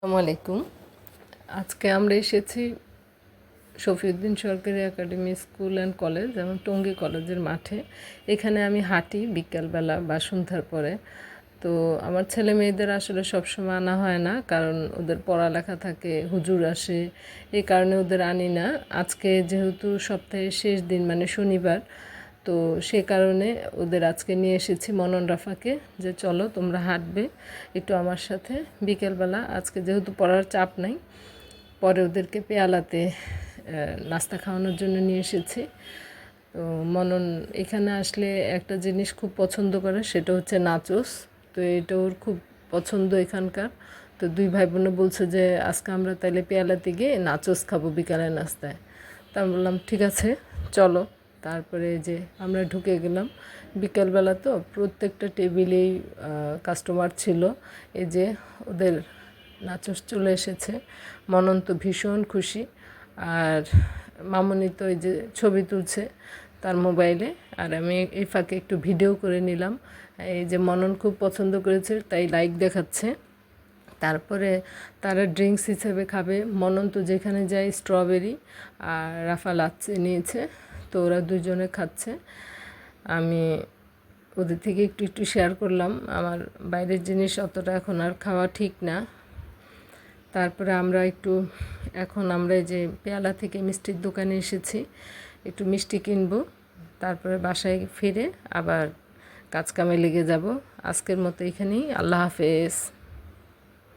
আসসালামু আলাইকুম আজকে আমরা এসেছি শফিউদ্দিন সরকারি একাডেমি স্কুল অ্যান্ড কলেজ এবং টঙ্গী কলেজের মাঠে। এখানে আমি হাঁটি বিকালবেলা বা সন্ধ্যার পরে। তো আমার ছেলে মেয়েদের আসলে সবসময় আনা হয় না, কারণ ওদের পড়ালেখা থাকে, হুজুর আসে এই কারণে ওদের আনি না। আজকে যেহেতু সপ্তাহের শেষ দিন মানে শনিবার তো সে কারণে ওদের আজকে নিয়ে এসেছি মনন রাফাকে যে চলো তোমরা হাঁটবে একটু আমার সাথে। বিকেলবেলা আজকে যেহেতু পড়ার চাপ নাই, পরে ওদেরকে পেয়ালাতে নাস্তা খাওয়ানোর জন্য নিয়ে এসেছি। তো মনন এখানে আসলে একটা জিনিস খুব পছন্দ করে, সেটা হচ্ছে নাচোস। তো এটা ওর খুব পছন্দ এখানকার। তো দুই ভাই বোনে বলছে যে, আজকে আমরা তাহলে পেয়ালাতে গিয়ে নাচোস খাব বিকালের নাস্তায়। তা বললাম, ঠিক আছে, চলো। তারপরে যে আমরা ঢুকে গেলাম। বিকালবেলা তো প্রত্যেকটা টেবিলেই কাস্টমার ছিল। এই যে ওদের নাচস চলে এসেছে। মনন তো ভীষণ খুশি। আর মামনি তো এই যে ছবি তুলছে তার মোবাইলে। আর আমি এই ফাঁকে একটু ভিডিও করে নিলাম। এই যে মনন খুব পছন্দ করেছে, তাই লাইক দেখাচ্ছে। তারপরে তারা ড্রিঙ্কস হিসেবে খাবে। মনন তো যেখানে যায় স্ট্রবেরি আর রাফা লাচ্ছি নিয়েছে। তো ওরা দুজনে খাচ্ছে। আমি ওদের থেকে একটু একটু শেয়ার করলাম। আমার বাইরের জিনিস অতটা এখন আর খাওয়া ঠিক না। তারপরে আমরা একটু, এখন আমরা যে পেয়ালা থেকে মিষ্টির দোকানে এসেছি। একটু মিষ্টি কিনব। তারপরে বাসায় ফিরে আবার কাজ কামে লেগে যাব। আজকের মতো এখানেই। আল্লাহ হাফেজ।